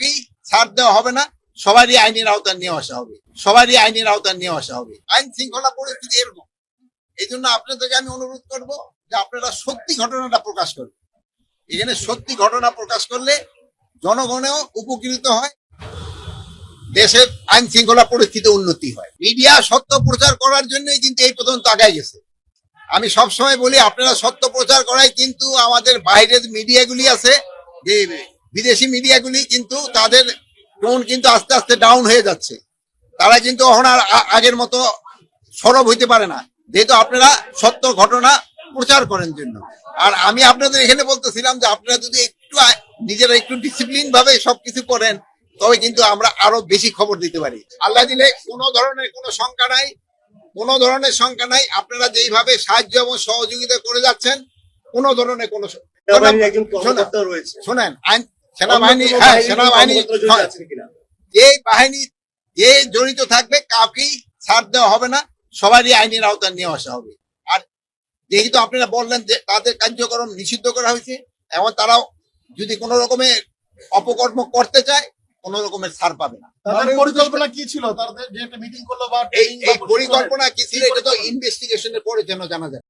কাউকেই ছাড় দেওয়া হবে না, সবারই আইনের আওতায় নিয়ে আসা হবে। সবারই আইনের আওতায় নিয়ে আসা হবে। আইন শৃঙ্খলা পরিস্থিতি এরকম। এই জন্য আপনাদেরকে আমি অনুরোধ করব যে আপনারা সত্যি ঘটনাটা প্রকাশ করবেন এখানে সত্যি ঘটনা প্রকাশ করলে জনগণেও উপকৃত হয়, দেশের আইন শৃঙ্খলা পরিস্থিতি উন্নতি হয়। মিডিয়া সত্য প্রচার করার জন্যই কিন্তু এই পর্যন্ত আগায় গেছে। আমি সবসময় বলি, আপনারা সত্য প্রচার করাই কিন্তু আমাদের বাইরের মিডিয়াগুলি আছে, যে বিদেশি মিডিয়াগুলি কিন্তু তাদের টোন কিন্তু আস্তে আস্তে ডাউন হয়ে যাচ্ছে। তারা কিন্তু এখন আর আগের মতো সরব হইতে পারে না। যেহেতু আপনারা সত্য ঘটনা প্রচার করেন জন্য। আর আমি আপনাদের এখানে বলতেছিলাম যে আপনারা যদি একটু নিজেরা একটু ডিসিপ্লিন ভাবে সবকিছু করেন তবে কিন্তু আমরা আরও বেশি খবর দিতে পারি। আল্লাহ দিলে কোনো ধরনের কোনো শঙ্কা নাই। কোনো ধরনের শঙ্কা নাই। আপনারা যেইভাবে সাহায্য এবং সহযোগিতা করে যাচ্ছেন কোনো ধরনের কোনো শোনেন আইন সেনাবাহিনী হ্যাঁ সেনাবাহিনী যে বাহিনী যে জড়িত থাকবে কাউকেই ছাড় দেওয়া হবে না সবারই আইনের আওতায় নিয়ে আসা হবে। আর যেহেতু আপনারা বললেন যে তাদের কার্যক্রম নিষিদ্ধ করা হয়েছে এবং তারাও যদি কোনো রকমের অপকর্ম করতে চায় কোনো রকমের ছাড় পাবে না। তাদের পরিকল্পনা কি ছিল? তাদের যে একটা মিটিং করল বা এই এই পরিকল্পনা কি ছিল এটা তো ইনভেস্টিগেশনের পরে যেন জানা যায়।